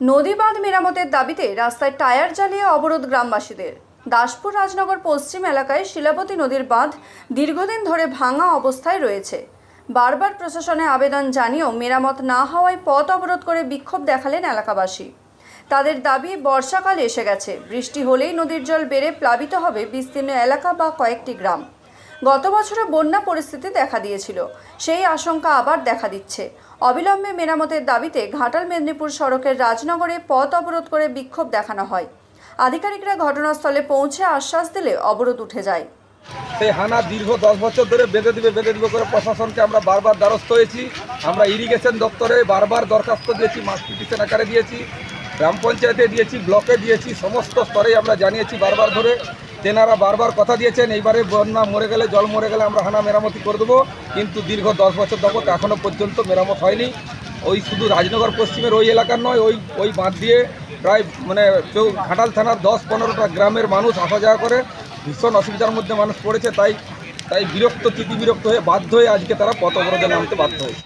নদী বাঁধ মেরামতের দাবিতে রাস্তায় টায়ার জ্বালিয়ে অবরোধ গ্রামবাসীদের। দাসপুর রাজনগর পশ্চিম এলাকায় শিলাবতী নদীর বাঁধ দীর্ঘদিন ধরে ভাঙা অবস্থায় রয়েছে। বারবার প্রশাসনে আবেদন জানিয়েও মেরামত না হওয়ায় পথ অবরোধ করে বিক্ষোভ দেখালেন এলাকাবাসী। তাদের দাবি, বর্ষাকাল এসে গেছে। বৃষ্টি হলেই নদীর জল বেড়ে প্লাবিত হবে বিস্তীর্ণ এলাকা বা কয়েকটি গ্রাম। গত বছরে বন্যা পরিস্থিতি দেখা দিয়েছিল। সেই আশঙ্কা আবার দেখা দিচ্ছে। অবিলম্বে মেরামতের দাবিতে ঘাটাল মেদিনীপুর সড়কের রাজনগরে পথ অবরোধ করে বিক্ষোভ দেখানো হয়। আধিকারিকরা ঘটনাস্থলে পৌঁছে আশ্বাস দিলে অবরোধ উঠে যায়। সেই হানা দীর্ঘ দশ বছর ধরে বেঁধে দিবে বেঁধে দিবে করে প্রশাসনকে আমরা বারবার দ্বারস্থ হয়েছি। আমরা ইরিগেশন দপ্তরে বারবার দরখাস্ত দিয়েছি মাস পিটিশন আকারে দিয়েছি, গ্রাম পঞ্চায়েতে দিয়েছি, ব্লকে দিয়েছি, সমস্ত স্তরে আমরা জানিয়েছি বারবার ধরে। তেনারা বারবার কথা দিয়েছেন, এইবারে বন্যা মরে গেলে, জল মরে গেলে আমরা হানা মেরামতি করে দেবো। কিন্তু দীর্ঘ দশ বছর যাবত এখনও পর্যন্ত মেরামত হয়নি। ওই শুধু রাজনগর, পশ্চিমের ওই এলাকার নয়, ওই ওই বাঁধ দিয়ে প্রায় মানে চৌ, ঘাটাল থানার দশ পনেরোটা গ্রামের মানুষ আসা যাওয়া করে ভীষণ অসুবিধার মধ্যে মানুষ পড়েছে। তাই তাই বিরক্ত তিতি বিরক্ত হয়ে বাধ্য হয়ে আজকে তারা পথ অবরোধে নামতে বাধ্য হয়েছে।